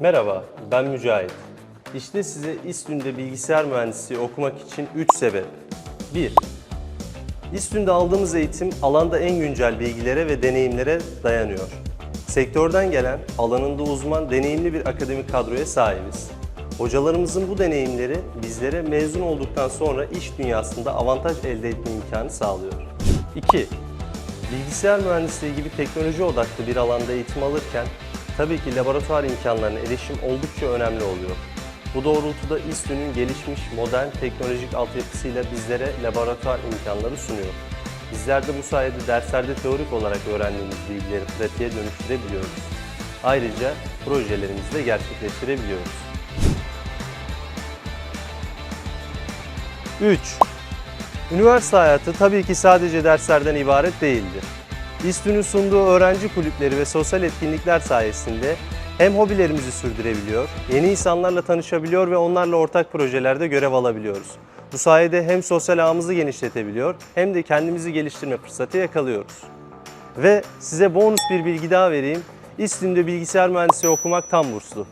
Merhaba, ben Mücahit. İşte size İSTÜ'nde bilgisayar mühendisliği okumak için 3 sebep. 1. İSTÜ'nde aldığımız eğitim alanda en güncel bilgilere ve deneyimlere dayanıyor. Sektörden gelen, alanında uzman, deneyimli bir akademik kadroya sahibiz. Hocalarımızın bu deneyimleri bizlere mezun olduktan sonra iş dünyasında avantaj elde etme imkanı sağlıyor. 2. Bilgisayar mühendisliği gibi teknoloji odaklı bir alanda eğitim alırken tabii ki laboratuvar imkanlarına erişim oldukça önemli oluyor. Bu doğrultuda İSTÜ'nün gelişmiş modern teknolojik altyapısıyla bizlere laboratuvar imkanları sunuyor. Bizler de bu sayede derslerde teorik olarak öğrendiğimiz bilgileri pratiğe dönüştürebiliyoruz. Ayrıca projelerimizi de gerçekleştirebiliyoruz. 3. Üniversite hayatı tabii ki sadece derslerden ibaret değildir. İSTÜ'nün sunduğu öğrenci kulüpleri ve sosyal etkinlikler sayesinde hem hobilerimizi sürdürebiliyor, yeni insanlarla tanışabiliyor ve onlarla ortak projelerde görev alabiliyoruz. Bu sayede hem sosyal ağımızı genişletebiliyor hem de kendimizi geliştirme fırsatı yakalıyoruz. Ve size bonus bir bilgi daha vereyim. İSTÜ'nde bilgisayar mühendisliği okumak tam burslu.